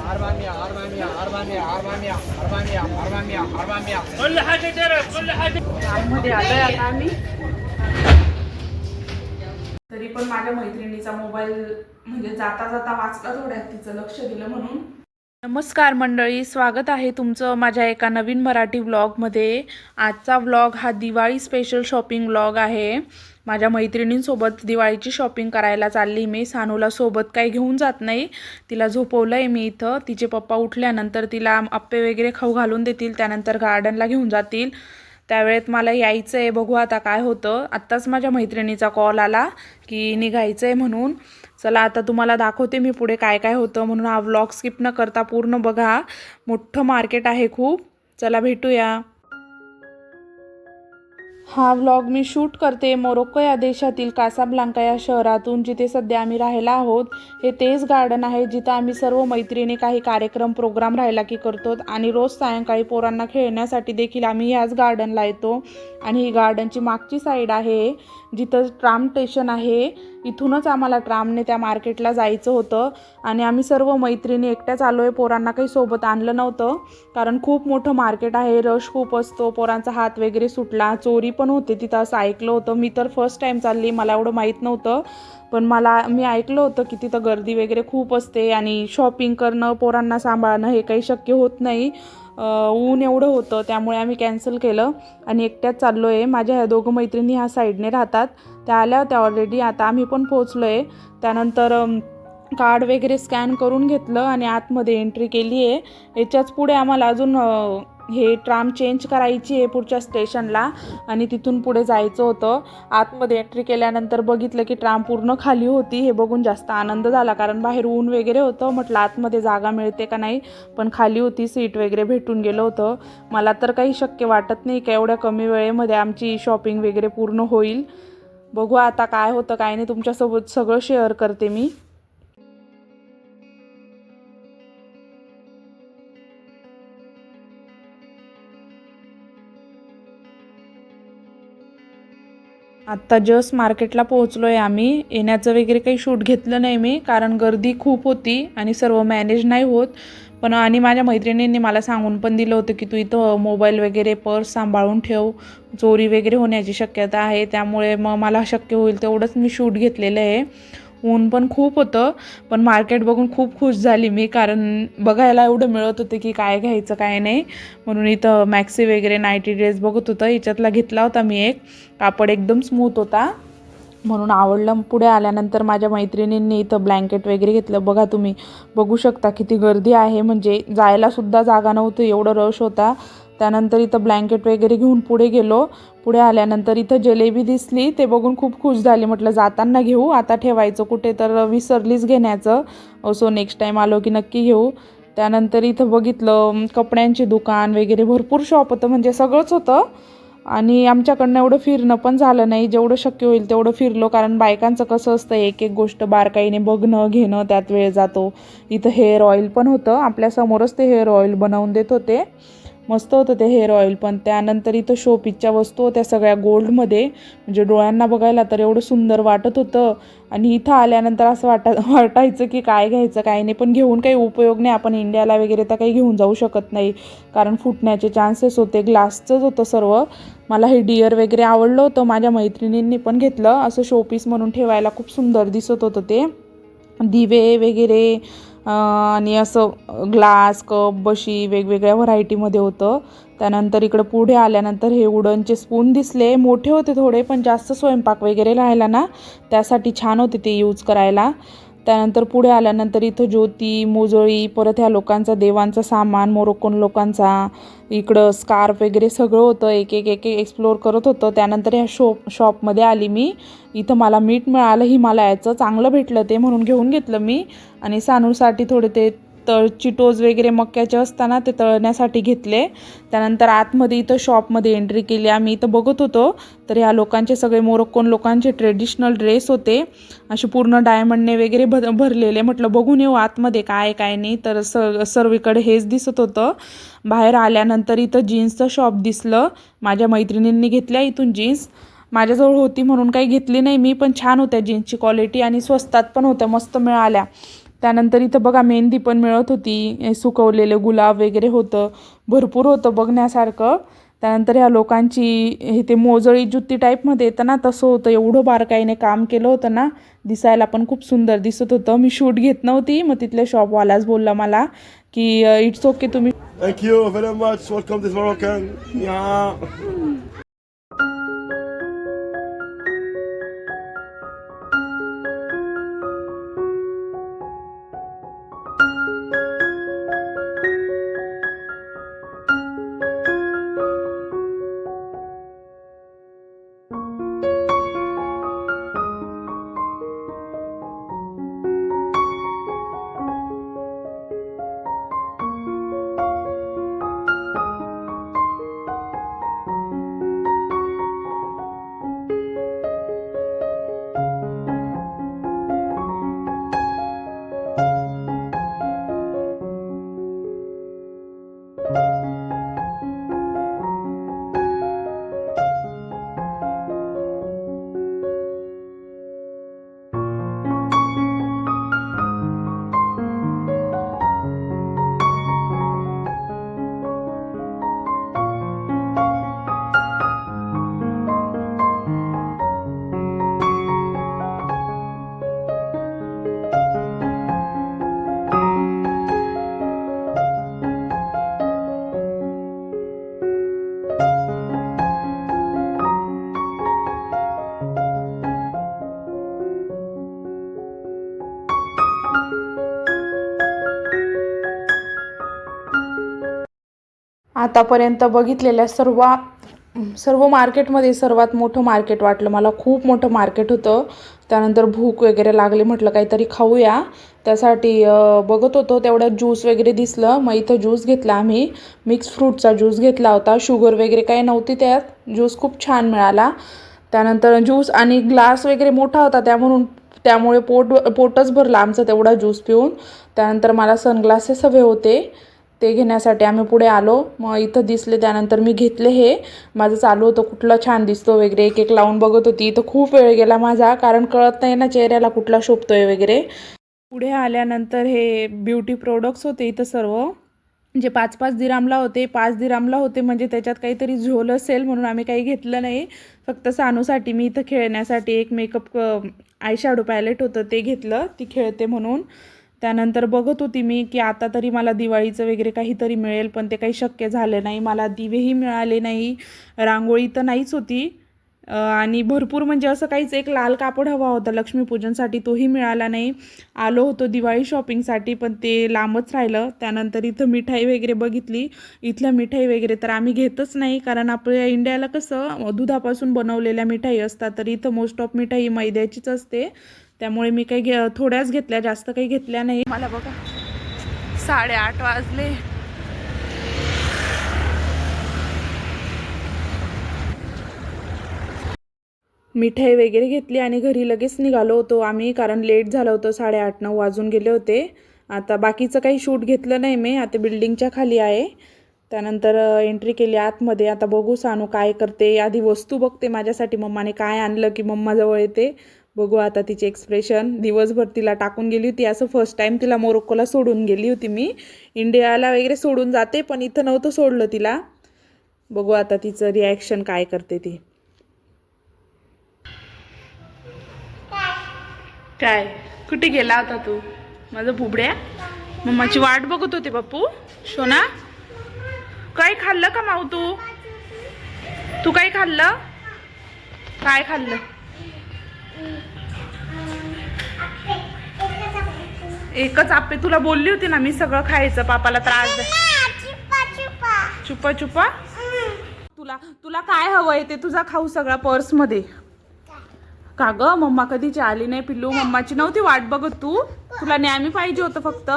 أربعمية أربعمية أربعمية أربعمية أربعمية أربعمية أربعمية كل حاجة جرب كل حاجة मध्ये आलोय आता आम्ही तरी पण माझ्या मैत्रिणीचा मोबाईल म्हणजे जाता जाता वाचला थोड्यात तिचं लक्ष दिलं म्हणून नमस्कार मंडळी स्वागत आहे तुमचं माझ्या एका नवीन मराठी व्लॉगमध्ये. आजचा व्लॉग हा दिवाळी स्पेशल शॉपिंग व्लॉग आहे. माझ्या मैत्रिणींसोबत दिवाळीची शॉपिंग करायला चालली. मी सानूला सोबत काही घेऊन जात नाही. तिला झोपवलं आहे मी इथं. तिचे पप्पा उठल्यानंतर तिला आप्पे वगैरे खाऊ घालून देतील. त्यानंतर गार्डनला घेऊन जातील. त्यावेळेत मला यायचं आहे बघू आता काय होतं. आत्ताच माझ्या मैत्रिणीचा कॉल आला की निघायचं आहे म्हणून. चला आता तुम्हाला दाखवते मी पुढे काय काय होतं म्हणून हा व्लॉग स्किप न करता पूर्ण बघा. मोठं मार्केट आहे खूप. चला भेटूया. हा व्लॉग मी शूट करते मोरोक्को या देशातील कासाब्लांका या शहरातून जिथे सध्या आम्ही राहायला आहोत. हे तेच गार्डन आहे जिथं आम्ही सर्व मैत्रिणी काही कार्यक्रम प्रोग्राम राहिला की करतो आणि रोज सायंकाळी पोरांना खेळण्यासाठी देखील आम्ही ह्याच गार्डनला येतो. आणि ही गार्डनची मागची साईड आहे. जिथं ट्राम स्टेशन आहे इथूनच आम्हाला ट्रामने त्या मार्केटला जायचं होतं. आणि आम्ही सर्व मैत्रिणी एकट्याच आलो आहे पोरांना काही सोबत आणलं नव्हतं. कारण खूप मोठं मार्केट आहे रश खूप असतो पोरांचा हात वगैरे सुटला चोरी पण होते तिथं असं ऐकलं होतं. मी तर फर्स्ट टाईम चालली मला एवढं माहीत नव्हतं. पण मला मी ऐकलं होतं की तिथं गर्दी वगैरे खूप असते आणि शॉपिंग करणं पोरांना सांभाळणं हे काही शक्य होत नाही. ऊन एवढं होतं त्यामुळे आम्ही कॅन्सल केलं आणि एकट्याच चाललो आहे माझ्या ह्या दोघं मैत्रिणी ह्या साईडने राहतात. त्या आल्या होत्या ऑलरेडी आता आम्ही पण पोचलो आहे त्यानंतर कार्ड वगैरे स्कॅन करून घेतलं आणि आतमध्ये एंट्री केली आहे याच्याच पुढे आम्हाला अजून हे ट्राम चेंज करायची आहे पुढच्या स्टेशनला आणि तिथून पुढे जायचं होतं. आतमध्ये एंट्री केल्यानंतर बघितलं की ट्राम पूर्ण खाली होती. हे बघून जास्त आनंद झाला कारण बाहेर ऊन वगैरे होतं. म्हटलं आतमध्ये जागा मिळते का नाही? पण खाली होती सीट वगैरे भेटून गेलं होतं. मला तर काही शक्य वाटत नाही का एवढ्या कमी वेळेमध्ये आमची शॉपिंग वगैरे पूर्ण होईल. बघू आता काय होतं काय नाही. तुमच्यासोबत सगळं शेअर करते मी. आत्ता जस्ट मार्केटला पोहोचलो आहे आम्ही. येण्याचं वगैरे काही शूट घेतलं नाही मी कारण गर्दी खूप होती आणि सर्व मॅनेज नाही होत. पण आणि माझ्या मैत्रिणींनी मला सांगून पण दिलं होतं की तू इथं मोबाईल वगैरे पर्स सांभाळून ठेव. चोरी वगैरे होण्याची शक्यता आहे त्यामुळे मग मला शक्य होईल तेवढंच मी शूट घेतलेलं आहे. ऊन पण खूप होतं. पण मार्केट बघून खूप खुश झाली मी कारण बघायला एवढं मिळत होतं की काय घ्यायचं काय नाही. म्हणून इथं मॅक्सी वगैरे नाईटी ड्रेस बघत होतं. याच्यातला घेतला होता मी एक. कापड एकदम स्मूथ होता. म्हणून आवडलं. पुढे आल्यानंतर माझ्या मैत्रिणींनी इथं ब्लँकेट वगैरे घेतलं. बघा तुम्ही बघू शकता किती गर्दी आहे. म्हणजे जायलासुद्धा जागा नव्हती. एवढं रश होता. त्यानंतर इथं ब्लँकेट वगैरे घेऊन पुढे गेलो. पुढे आल्यानंतर इथं जलेबी दिसली. ते बघून खूप खुश झाली. म्हटलं जाताना घेऊ. आता ठेवायचं कुठे तर विसरलीच घेण्याचं. असो नेक्स्ट टाईम आलो की नक्की घेऊ. त्यानंतर इथं बघितलं कपड्यांचे दुकान वगैरे. भरपूर शॉप होतं. म्हणजे सगळंच होतं. आणि आमच्याकडनं एवढं फिरणं पण झालं नाही. जेवढं शक्य होईल तेवढं फिरलो. कारण बायकांचं कसं असतं एक एक गोष्ट बारकाईने बघणं घेणं त्यात वेळ जातो. इथं हेअर ऑइल पण होतं. आपल्यासमोरच ते हेअर ऑइल बनवून देत होते. मस्त होतं ते हेअर ऑइल पण त्यानंतर इथं शोपीसच्या वस्तू होत्या सगळ्या गोल्डमध्ये म्हणजे डोळ्यांना बघायला तर एवढं सुंदर वाटत होतं. आणि इथं आल्यानंतर असं वाटा वाटायचं की काय घ्यायचं काय नाही. पण घेऊन काही उपयोग नाही. आपण इंडियाला वगैरे तर काही घेऊन जाऊ शकत नाही. कारण फुटण्याचे चान्सेस होते ग्लासचंच होतं सर्व. मला हे डिअर वगैरे आवडलं होतं. माझ्या मैत्रिणींनी पण घेतलं. असं शोपीस म्हणून ठेवायला खूप सुंदर दिसत होतं ते. दिवे वगैरे आणि असं ग्लास कप बशी वेगवेगळ्या व्हरायटीमध्ये होतं. त्यानंतर इकडं पुढे आल्यानंतर हे उडनचे स्पून दिसले. मोठे होते थोडे पण जास्त स्वयंपाक वगैरे राहिला ना त्यासाठी छान होते ते यूज करायला. त्यानंतर पुढे आल्यानंतर इथं ज्योती मोजळी परत ह्या लोकांचा देवांचा सामान मोरोक्कोन लोकांचा इकडं स्कार्फ वगैरे सगळं होतं. एक एक एक एक एक्सप्लोअर करत होतं. त्यानंतर ह्या शॉप शॉपमध्ये आली मी. इथं मला मीठ मिळालं हिमालयाचं चांगलं भेटलं ते म्हणून घेऊन घेतलं मी. आणि सानूसाठी थोडे ते तळ चिटोज वगैरे मक्याचे असताना ते तळण्यासाठी घेतले. त्यानंतर आतमध्ये इथं शॉपमध्ये एंट्री केली. आम्ही इथं बघत होतो. तर ह्या लोकांचे सगळे मोरोक्कोन लोकांचे ट्रेडिशनल ड्रेस होते. असे पूर्ण डायमंडने वगैरे भर भरलेले. म्हटलं बघून येऊ आतमध्ये काय काय नाही. तर स सर्वीकडे हेच दिसत होतं. बाहेर आल्यानंतर इथं जीन्सचं शॉप दिसलं. माझ्या मैत्रिणींनी घेतल्या इथून जीन्स. माझ्याजवळ होती म्हणून काही घेतली नाही मी पण छान होत्या जीन्सची क्वालिटी आणि स्वस्तात पण होत्या मस्त मिळाल्या. त्यानंतर इथं बघा मेहंदी पण मिळत होती. सुकवलेले गुलाब वगैरे होतं. भरपूर होतं बघण्यासारखं. त्यानंतर ह्या लोकांची हे ते मोजळी जुत्ती टाईपमध्ये येतं ना तसं होतं. एवढं बारकाईने काम केलं होतं ना दिसायला पण खूप सुंदर दिसत होतं. मी शूट घेत नव्हती. मग तिथल्या शॉपवालाच बोलला मला की इट्स ओके तुम्ही Thank you very much. Welcome आतापर्यंत बघितलेल्या सर्व सर्व मार्केटमध्ये सर्वात मोठं मार्केट वाटलं. मला खूप मोठं मार्केट होतं. त्यानंतर भूक वगैरे लागली म्हटलं काहीतरी खाऊया. त्यासाठी बघत होतो. तेवढ्यात ज्यूस वगैरे दिसलं. मग इथं ज्यूस घेतला आम्ही. मिक्स फ्रूटचा ज्यूस घेतला होता. शुगर वगैरे काही नव्हती त्यात. ज्यूस खूप छान मिळाला. त्यानंतर ज्यूस आणि ग्लास वगैरे मोठा होता. त्यामधून त्यामुळे पोट पोटच भरलं आमचं तेवढा ज्यूस पिऊन. त्यानंतर मला सनग्लासेस हवे होते. ते घेण्यासाठी आम्ही पुढे आलो. मग इथं दिसले त्यानंतर मी घेतले हे. माझं चालू होतं कुठलं छान दिसतो वगैरे. एक एक लावून बघत होती. इथं खूप वेळ गेला माझा कारण कळत नाही ना चेहऱ्याला कुठला शोभतोय वगैरे. पुढे आल्यानंतर हे ब्युटी प्रोडक्ट्स होते इथं सर्व. जे पाच पाच दिरामला होते. पाच दिरामला होते म्हणजे त्याच्यात काहीतरी झोल असेल म्हणून आम्ही काही घेतलं नाही. फक्त सानूसाठी मी इथं खेळण्यासाठी एक मेकअप आय शॅडो पॅलेट होतं ते घेतलं. ती खेळते म्हणून. त्यानंतर बघत होती मी की आता तरी मला दिवाळीचं वगैरे काहीतरी मिळेल पण ते काही शक्य झालं नाही. मला दिवेही मिळाले नाही रांगोळी तर नाहीच होती. आणि भरपूर म्हणजे असं काहीच एक लाल कापड हवा होता लक्ष्मीपूजनसाठी तोही मिळाला नाही. आलो होतो दिवाळी शॉपिंगसाठी पण ते लांबच राहिलं. त्यानंतर इथं मिठाई वगैरे बघितली. इथल्या मिठाई वगैरे तर आम्ही घेतच नाही कारण आपल्या इंडियाला कसं दुधापासून बनवलेल्या मिठाई असतात तर इथं मोस्ट ऑफ मिठाई मैद्याचीच असते. त्यामुळे मी काही घे थोड्याच घेतल्या जास्त काही घेतल्या नाही. मला बघा. साडेआठ वाजले. मिठाई वगैरे घेतली आणि घरी लगेच निघालो होतो आम्ही कारण लेट झालं होतं साडेआठ नऊ वाजून गेले होते. आता बाकीचं काही शूट घेतलं नाही मी आता बिल्डिंगच्या खाली आहे. त्यानंतर एंट्री केली आतमध्ये. आता बघू सानू काय करते. आधी वस्तू बघते माझ्यासाठी. मम्माने काय आणलं की मम्माजवळ येते. बघू आता तिचे एक्सप्रेशन दिवसभर तिला टाकून गेली होती. असं फर्स्ट टाईम तिला मोरोक्कोला सोडून गेली होती मी. इंडियाला वगैरे सोडून जाते पण इथं नव्हतं सोडलं तिला. बघू आता तिचं रिॲक्शन काय करते ती. काय? कुठे गेला होता तू? माझं बुबड्या? मम्माची वाट बघत होते पप्पू शोना काय खाल्लं का माऊ तू? तू काय खाल्लं? काय खाल्लं? एकच आपे तुला बोलली होती ना मी सगळं खायचं पापाला त्रास द्या चुपा चुपा तुला तुला काय हवंय ते तुझा खाऊ सगळा पर्समध्ये का ग मम्मा कधीची आली नाही पिल्लू मम्माची नव्हती वाट बघत तू? तुला न्यामी पाहिजे होतं फक्त.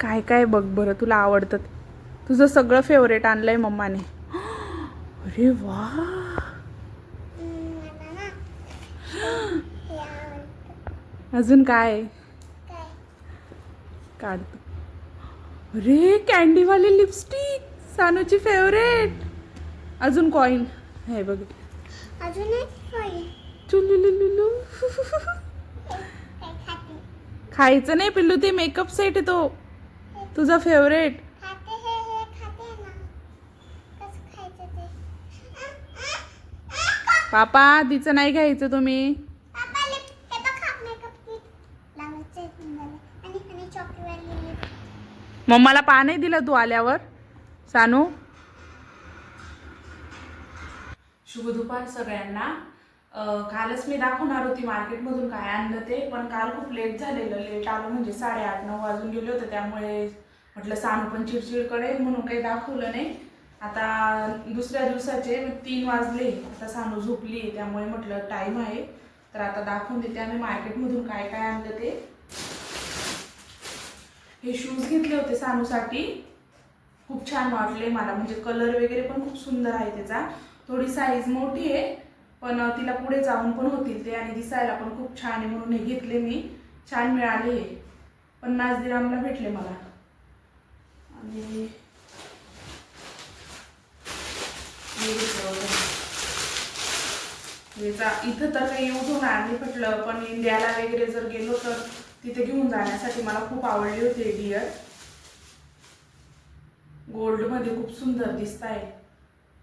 काय. काय बघ बरं तुला आवडतं. तुझं सगळं फेवरेट आणलंय मम्माने. अरे वा. अजून काय? काढतो अरे कॅन्डीवाली लिपस्टिक सानूची फेवरेट अजून कॉईन हे बघ. अजून खायचं नाही पिल्लू ते मेकअप सेट आहे तो. तुझा फेवरेट खाते हे हे खाते ना कसं खायचं ते पापा तिचं नाही घ्यायचं तुम्ही. मम्माला पा नाही दिला तू आल्यावर. सानू. शुभ दुपार सगळ्यांना. कालच मी दाखवणार होती मार्केटमधून काय आणलं ते पण काल खूप लेट झालेलं. लेट आलं म्हणजे साडेआठ नऊ वाजून गेले होते त्यामुळे म्हटलं सानू पण चिडचिड करेल म्हणून काही दाखवलं नाही. आता दुसऱ्या दिवसाचे तीन वाजले आता सानू झोपली त्यामुळे म्हटलं टाईम आहे. तर आता दाखवून देते आम्ही मार्केटमधून काय काय आणलं ते. हे शूज घेतले होते सानूसाठी. खूप छान वाटले मला म्हणजे कलर वगैरे पण खूप सुंदर आहे त्याचा. थोडी साईज मोठी आहे पण तिला पुढे जाऊन पण होतील ते आणि दिसायला पण खूप छान आहे म्हणून हे घेतले मी. छान मिळाले हे. पन्नास दिरामला भेटले मला. आणि हे घेतलं होतं. इथं तर काही यूज होणार नाही म्हटलं पण इंडियाला वगैरे जर गेलो तर तिथे घेऊन जाण्यासाठी मला खूप आवडली होती डिअर गोल्डमध्ये खूप सुंदर दिसत आहे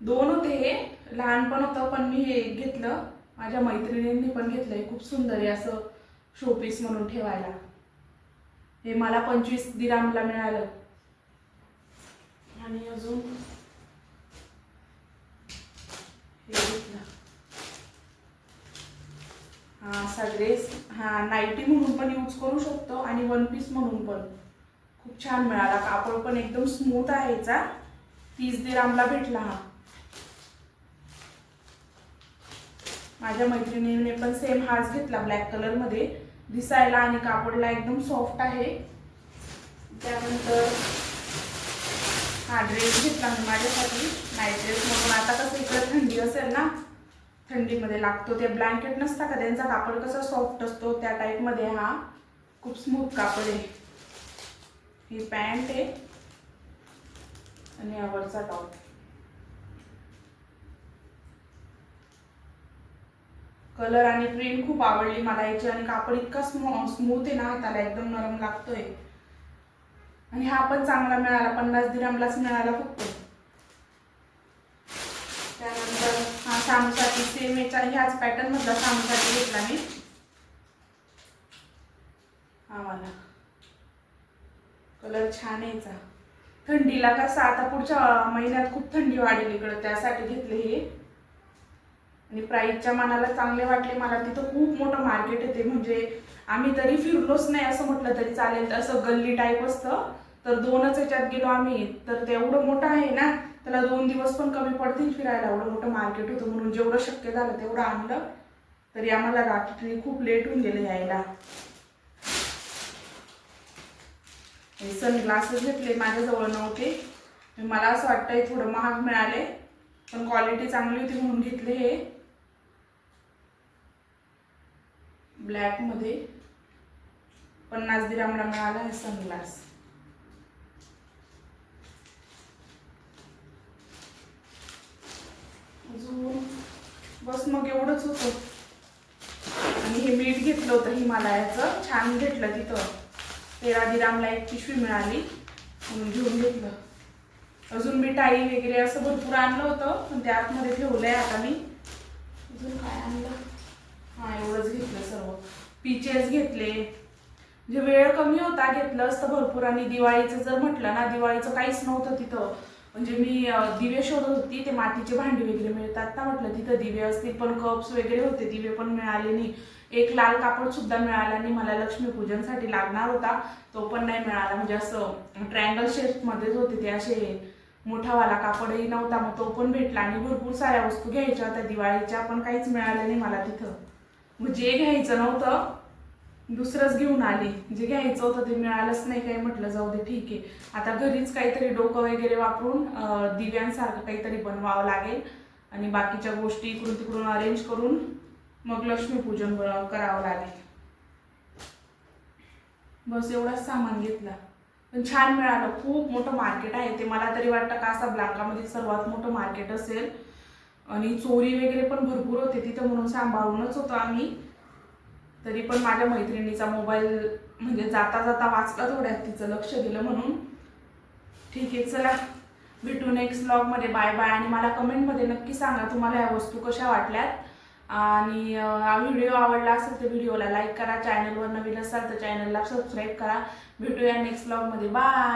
दोन होते हे लहान पण होतं पण मी हे एक घेतलं. माझ्या मैत्रिणींनी पण घेतलंय खूप सुंदर आहे असं शोपीस म्हणून ठेवायला. हे मला पंचवीस दिरामला मिळालं. आणि अजून? हे हा असा ड्रेस हा नाईटी म्हणून पण यूज करू शकतो आणि वन पीस म्हणून पण. खूप छान मिळाला. कापड पण एकदम स्मूथ आहे याचा. तीस दिरामला भेटला हा. माझ्या मैत्रिणीने पण सेम हाच घेतला ब्लॅक कलरमध्ये दिसायला आणि कापडला एकदम सॉफ्ट आहे. त्यानंतर हा ड्रेस घेतला मी माझ्यासाठी. नाईट ड्रेस म्हणून आता कसं इकडं थंडी असेल ना थंडीमध्ये लागतो. ते ब्लँकेट नसता का त्यांचा कापड कसा सॉफ्ट असतो त्या टाईपमध्ये हा. खूप स्मूथ कापड आहे. ही पॅन्ट आहे. आणि यावरचा टॉप कलर आणि प्रिंट खूप आवडली मला याची. आणि कापड इतका स्मू स्मूथ आहे ना हाताला एकदम नरम लागतोय. आणि हा पण चांगला मिळाला पन्नास दिरामलाच मिळाला फक्त. त्यानंतर हा सामसाठी सेम याच्या ह्याच पॅटर्न मधला सामसाठी घेतला मी. हा मला कलर छान यायचा. थंडीला कसं आता पुढच्या महिन्यात खूप थंडी वाढेल इकडं त्यासाठी घेतले हे. आणि प्राईजच्या मनाला चांगले वाटले मला. तिथं खूप मोठं मार्केट येते म्हणजे आम्ही तरी फिरलोच नाही असं म्हटलं तरी चालेल. असं गल्ली टाईप असतं. तर दोनच याच्यात गेलो आम्ही. तर ते एवढं मोठं आहे ना त्याला दोन दिवस पण कमी पडतील फिरायला. एवढं मोठं मार्केट होतं म्हणून जेवढं शक्य झालं तेवढं आणलं. तरी आम्हाला रात्री खूप लेट होऊन गेलं यायला. हे सनग्लासेस घेतले माझ्याजवळ नव्हते. मला असं वाटतंय थोडं महाग मिळाले. पण क्वालिटी चांगली होती म्हणून घेतले हे. ब्लॅकमध्ये पन्नास दिरामला मिळाला आहे सनग्लास. अजून बस मग एवढंच होतं. आणि हे मीठ घेतलं होतं हिमालयाचं छान घेतलं तिथं. तेरा दिरामला एक पिशवी मिळाली म्हणून घेऊन घेतलं. अजून मिठाई वगैरे असं भरपूर आणलं होतं पण ते आतमध्ये ठेवलंय आता मी. अजून काय आणलं? हा एवढंच घेतलं सर्व. पीचेस घेतले. म्हणजे वेळ कमी होता घेतलं असतं भरपूर. आणि दिवाळीचं जर म्हटलं ना दिवाळीचं काहीच नव्हतं तिथं. म्हणजे मी दिवे शोधत होती ते मातीचे भांडी वगैरे मिळतात ना म्हटलं तिथं. दिवे असतील पण कप्स वगैरे होते दिवे पण मिळाले नाही. एक लाल कापड सुद्धा मिळाला नाही. मला लक्ष्मीपूजनसाठी लागणार होता. तो पण नाही मिळाला. म्हणजे असं ट्रायंगल शेपमध्येच होते ते असे. मोठावाला कापडही नव्हता. मग तो पण भेटला. आणि भरपूर साऱ्या वस्तू घ्यायच्या होत्या. दिवाळीच्या पण काहीच मिळालं नाही मला तिथं. मग जे घ्यायचं नव्हतं दुसरंच घेऊन आली. जे घ्यायचं होतं ते मिळालंच नाही काही म्हटलं जाऊ दे ठीक आहे. आता घरीच काहीतरी डोकं वगैरे वापरून दिव्यांसारखं काहीतरी बनवावं लागेल. आणि बाकीच्या गोष्टी इकडून तिकडून अरेंज करून मग लक्ष्मीपूजन करावं लागेल. बस एवढाच सामान घेतला. पण छान मिळालं. खूप मोठं मार्केट आहे. ते मला तरी वाटतं का असा ब्लांकामध्ये सर्वात मोठं मार्केट असेल. आणि चोरी वगैरे पण भरपूर होते तिथं म्हणून सांभाळूनच होतो आम्ही. तरी पण माझ्या मैत्रिणीचा मोबाईल म्हणजे जाता जाता वाचला थोड्यात तिचं लक्ष दिलं म्हणून. ठीक आहे चला. भेटू नेक्स्ट ब्लॉगमध्ये बाय बाय आणि मला कमेंटमध्ये नक्की सांगा तुम्हाला या वस्तू कशा वाटल्यात. आणि हा व्हिडिओ आवडला असेल तर व्हिडिओला लाईक करा. चॅनलवर नवीन असाल तर चॅनलला सबस्क्राईब करा. भेटूया नेक्स्ट ब्लॉगमध्ये बाय